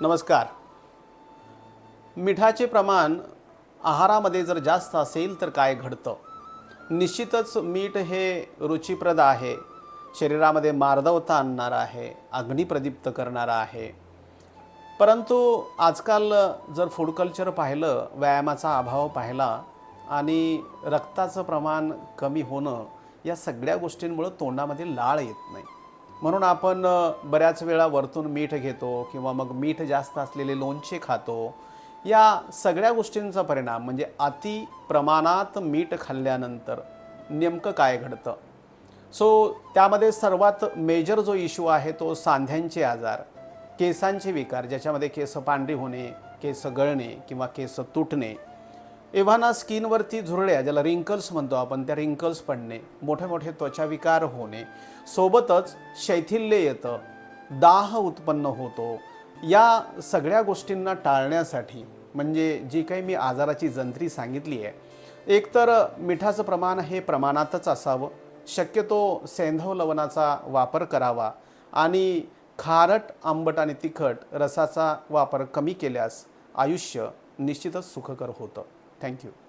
नमस्कार. मिठाचे प्रमाण आहारामध्ये जर जास्त असेल तर काय घडतं? निश्चितच मीठ हे रुचिप्रद आहे. शरीरामध्ये मार्दवता आणणारं आहे अग्निप्रदीप्त करणारं आहे. परंतु आजकाल जर फूड कल्चर पाहिलं व्यायामाचा अभाव पाहिला आणि रक्ताचं प्रमाण कमी होणं या सगळ्या गोष्टींमुळं तोंडामध्ये लाळ येत नाही. म्हणून आपण बऱ्याच वेळा वरतून मीठ घेतो किंवा मग मीठ जास्त असलेले लोणचे खातो. या सगळ्या गोष्टींचा परिणाम म्हणजे अति प्रमाणात मीठ खाल्ल्यानंतर नेमकं काय घडतं? सो त्यामध्ये सर्वात मेजर जो इश्यू आहे तो सांध्यांचे आजार केसांचे विकार ज्याच्यामध्ये केस पांढरी होणे केस गळणे किंवा केस तुटणे एव्हाना स्किनवरती झुरळ्या ज्याला रिंकल्स म्हणतो आपण त्या रिंकल्स पडणे मोठे मोठे त्वचाविकार होणे सोबतच शैथिल्य येतं दाह उत्पन्न होतो या सगळ्या गोष्टींना टाळण्यासाठी म्हणजे जी काही मी आजाराची जंत्री सांगितली आहे एकतर मिठाचं प्रमाण हे प्रमाणातच असावं शक्यतो सेंधव लवणाचा वापर करावा आणि खारट आंबट आणि तिखट रसाचा वापर कमी केल्यास आयुष्य निश्चितच सुखकर होतं. Thank you.